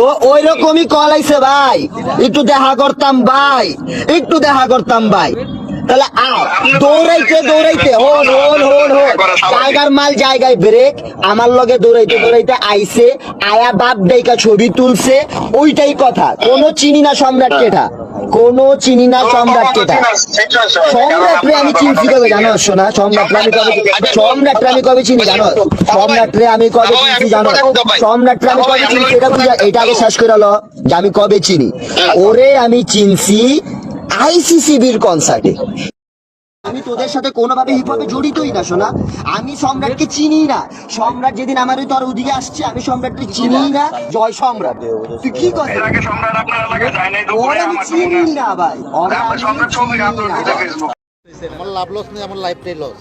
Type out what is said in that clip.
তো ওই রকমই কল আইছে ভাই। একটু দেখা করতাম ভাই। একটু দেখা করতাম ভাই। তাহলে আয় দৌড়াইতে দৌড়াইতে, হোন হোন হোন হোন। টাইগার মাল, জায়গায় ব্রেক আমার লগে দৌড়াইতে দৌড়াইতে আইছে, আয়া বাপ ডাইকা ছবি তুলছে, ওইটাই কথা। কোনো চিনি না সম্রাট কেটা। কোনো চিনি না সম্রাট কেটা। সম্রাটরে আমি চিনছি কবে, জানো শোনা সম্রাটরে আমি কবে সম্রাটরে আমি কবে চিনি, জানো? সম্রাটরে আমি কবে চিনছি, জানো? সম্রাটরে আমি কবে চিনি সেটা বুঝা এটা আগে শেষ করে লো, যে আমি কবে চিনি। ওরে আমি চিনছি আইসিসিবির কনসার্টে আমি তোদের সাথে কোনোভাবে হিপ হপে জড়িতই না শোনা। আমি সম্রাটকে চিনি না। সম্রাট যেদিন আমার ওই তোর ওদিকে আসছে আমি সম্রাটকে চিনি না। জয় সম্রাট। তুই কি কথা? ওরে আমি আমার চিনি না ভাই। ওরে আমরা আমি সম্রাট চিনি না। আমার লাভ লস নেই আমার লাইফটাই লস